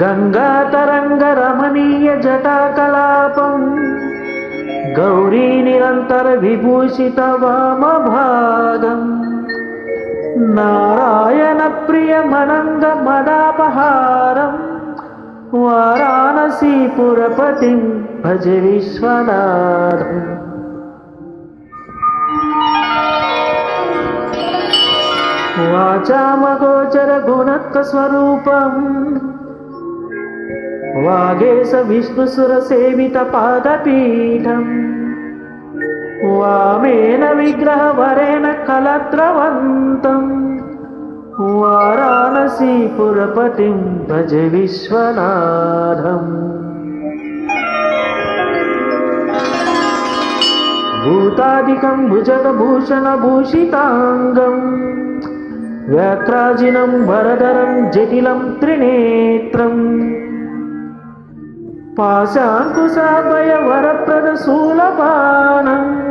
Gangga Taranga Ramaniya Jata Kalapam Gauri विभूषित नारायणप्रियमनङ्गमदापहारम् वाराणसीपुरपतिं भज विश्वनाथम्। वाचामगोचरगुणत्वस्वरूपं वागेश विष्णुसुरसेवितपादपीठम् వామేన విగ్రహవరేణ కలత్రవంతం వారాణసీపురపతిం భజ విశ్వనాథం. భూతాదికం భుజగభూషణ భూషితాంగం. వ్యాక్రాజినం వరదరం జటిలం త్రినేత్రం. పాశాంకుశాభయ వరప్రద శూలపానం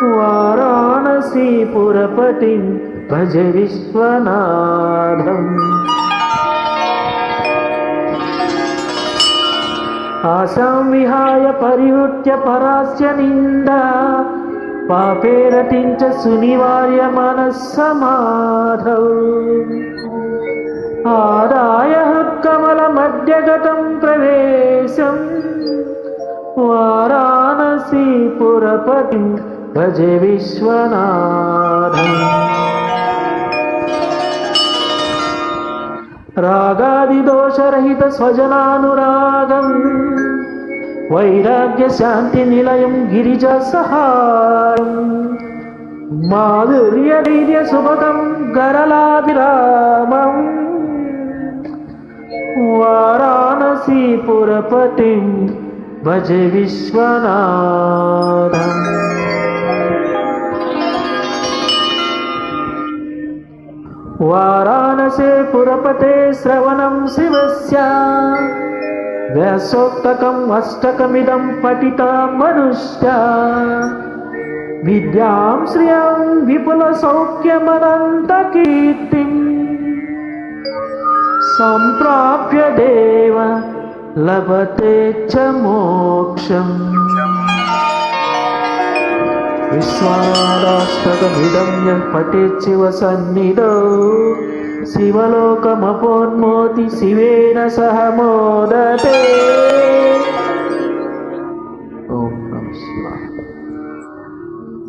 మరణ శోక జరాటవీనం వారాణసీపురపతిం భజ విశ్వనాథం తేజోమయం సగుణ నిర్గుణమద్వతీయం ఆనందకందమపరాజితమప్రమేయం నాగాంతకం సకల నిష్కలమాత్మరూపం వారాణసీపురపతిం భజ విశ్వనాథం ఆశాం విహాయ పరివృత్య పరాస్య భజ విశ్వనాథం రాగాదిదోషరహిత స్వజనానురాగం వైరాగ్య శాంతి నిలయం గిరిజ సహాయం. మాధుర్య ధైర్య సుభగం గరలాభిరామం. వారాణసీపురపతిం భజ విశ్వనాథం వారాణసే పురపతే శ్రవణం శివస్య. వ్యాసోక్తకం అష్టకమిదం పఠితా మనుష్య. విద్యాం శ్రియం విపుల సౌఖ్యమనంత కీర్తిం సంప్రాప్య దేవ లభతే చ మోక్షం యం పఠేత్ శివ సన్నిధౌ. శివలోకమపోన్మోతి శివేన సహ మోదతే.